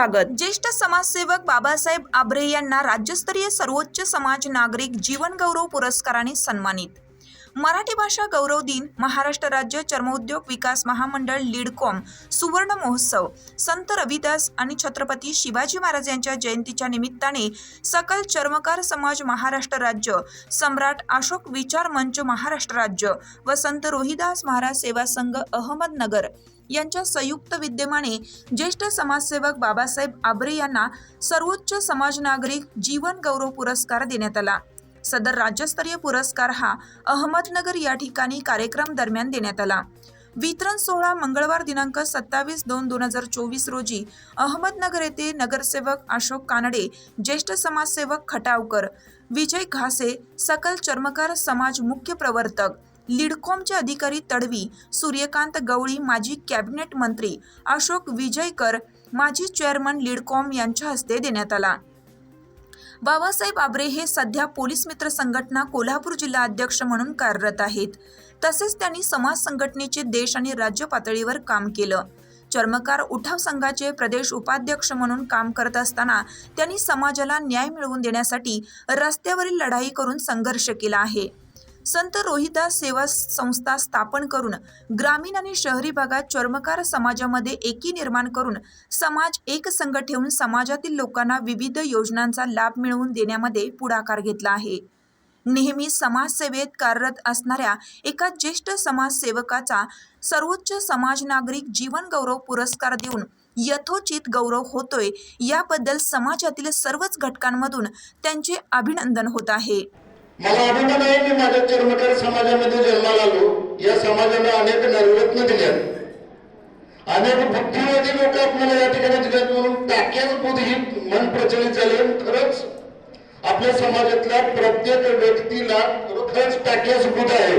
स्वागत ज्येष्ठ समाजसेवक बाबासाहेब आबरे यांना राज्यस्तरीय सर्वोच्च समाज नागरिक जीवन गौरव पुरस्काराने सन्मानित. मराठी भाषा गौरव दिन महाराष्ट्र राज्य चर्मोद्योग विकास महामंडळ लीडकॉम सुवर्ण महोत्सव संत रविदास आणि छत्रपती शिवाजी महाराज यांच्या जयंतीच्या निमित्ताने सकल चर्मकार समाज महाराष्ट्र राज्य सम्राट अशोक विचार मंच महाराष्ट्र राज्य व संत रोहिदास महाराज सेवा संघ अहमदनगर यांच्या संयुक्त विद्यमाने ज्येष्ठ समाजसेवक बाबासाहेब आबरे यांना सर्वोच्च समाज नागरिक जीवन गौरव पुरस्कार देण्यात आला. सदर राज्यस्तरीय पुरस्कार हा अहमदनगर या ठिकाणी कार्यक्रम दरम्यान देण्यात आला. वितरण सोहळा मंगळवार दिनांक सत्तावीस दोन दोन हजार चोवीस रोजी अहमदनगर येथे नगरसेवक अशोक कानडे ज्येष्ठ समाजसेवक खटावकर विजय घासे सकल चर्मकार समाज मुख्य प्रवर्तक लिडकॉमचे अधिकारी तडवी सूर्यकांत गवळी माजी कॅबिनेट मंत्री अशोक विजयकर माजी चेअरमन लिडकॉम यांच्या हस्ते देण्यात आला. बाबासाहेब आबरे हे सध्या पोलीस मित्र संघटना कोल्हापूर जिल्हा अध्यक्ष म्हणून कार्यरत आहेत. तसेच त्यांनी समाज संघटनेचे देश आणि राज्य पातळीवर काम केलं. चर्मकार उठाव संघाचे प्रदेश उपाध्यक्ष म्हणून काम करत असताना त्यांनी समाजाला न्याय मिळवून देण्यासाठी रस्त्यावरील लढाई करून संघर्ष केला आहे. संत रोहिदास सेवा संस्था स्थापन करून ग्रामीण आणि शहरी भागात चर्मकार समाजामध्ये एकी निर्माण करून समाज एकसंघ ठेवून समाजातील लोकांना विविध योजनांचा लाभ मिळवून देण्यामध्ये पुढाकार घेतला आहे. नेहमी समाजसेवेत कार्यरत असणाऱ्या एका ज्येष्ठ समाजसेवकाचा सर्वोच्च समाज नागरिक जीवन गौरव पुरस्कार देऊन यथोचित गौरव होतोय याबद्दल समाजातील सर्वच घटकांमधून त्यांचे अभिनंदन होत आहे. मला अभिमान आहे की माझ्या चर्मकार समाजामध्ये जन्माला आलो. या समाजाला अनेक नवरत्न दिल्यात अनेक बुद्धिवादी लोक आपल्याला या ठिकाणी दिल्यात म्हणून टाक्याच बुद्ध ही मन प्रचलित झाली आणि खरंच आपल्या समाजातल्या प्रत्येक व्यक्तीला खरंच टाक्याच बुद्ध आहे.